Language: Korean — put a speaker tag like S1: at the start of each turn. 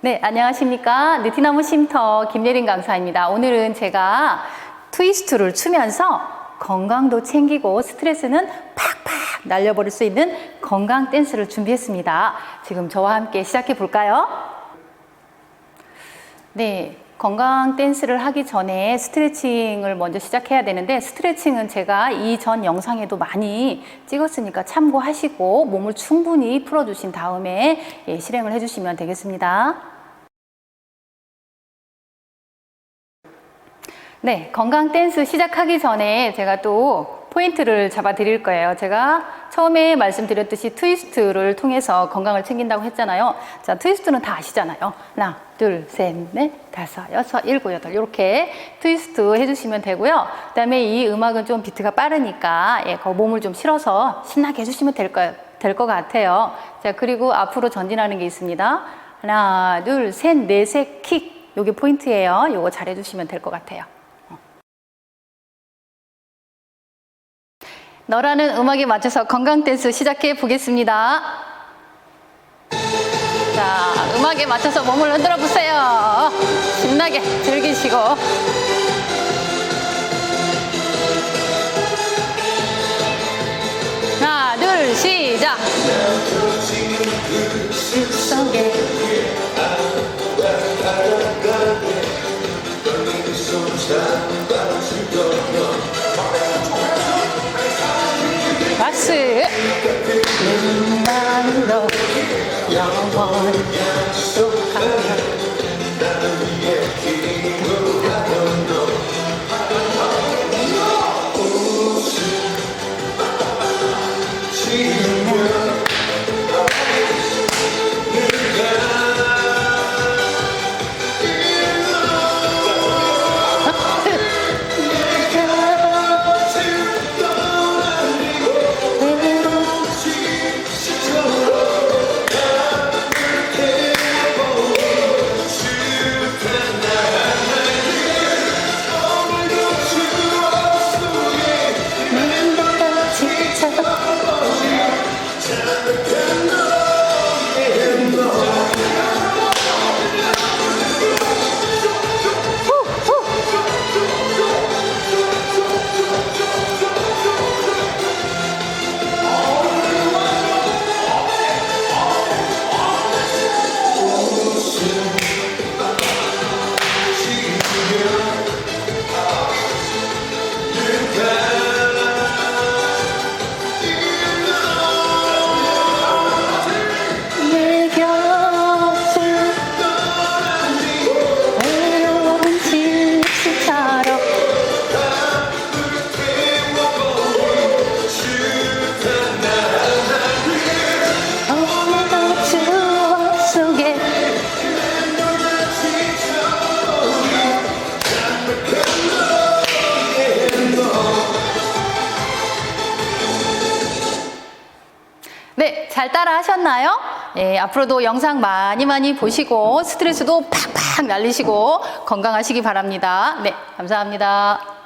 S1: 네, 안녕하십니까. 느티나무 쉼터 김예린 강사입니다. 오늘은 제가 트위스트를 추면서 건강도 챙기고 스트레스는 팍팍 날려버릴 수 있는 건강 댄스를 준비했습니다. 지금 저와 함께 시작해 볼까요? 네. 건강 댄스를 하기 전에 스트레칭을 먼저 시작해야 되는데 스트레칭은 제가 이전 영상에도 많이 찍었으니까 참고하시고 몸을 충분히 풀어주신 다음에 예, 실행을 해주시면 되겠습니다. 네, 건강 댄스 시작하기 전에 제가 또 포인트를 잡아 드릴 거예요. 제가 처음에 말씀드렸듯이 트위스트를 통해서 건강을 챙긴다고 했잖아요. 자, 트위스트는 다 아시잖아요. 하나, 둘, 셋, 넷, 다섯, 여섯, 일곱, 여덟. 이렇게 트위스트 해주시면 되고요. 그 다음에 이 음악은 좀 비트가 빠르니까, 예, 그 몸을 좀 실어서 신나게 해주시면 될 거, 될것 같아요. 자, 그리고 앞으로 전진하는 게 있습니다. 하나, 둘, 셋, 넷의 킥. 요게 포인트예요. 요거 잘 해주시면 될 것 같아요. 너라는 음악에 맞춰서 건강 댄스 시작해 보겠습니다. 자, 음악에 맞춰서 몸을 흔들어 보세요. 신나게 즐기시고. 하나, 둘, 시작. 영원 잘 따라 하셨나요? 예, 앞으로도 영상 많이 많이 보시고 스트레스도 팍팍 날리시고 건강하시기 바랍니다. 네, 감사합니다.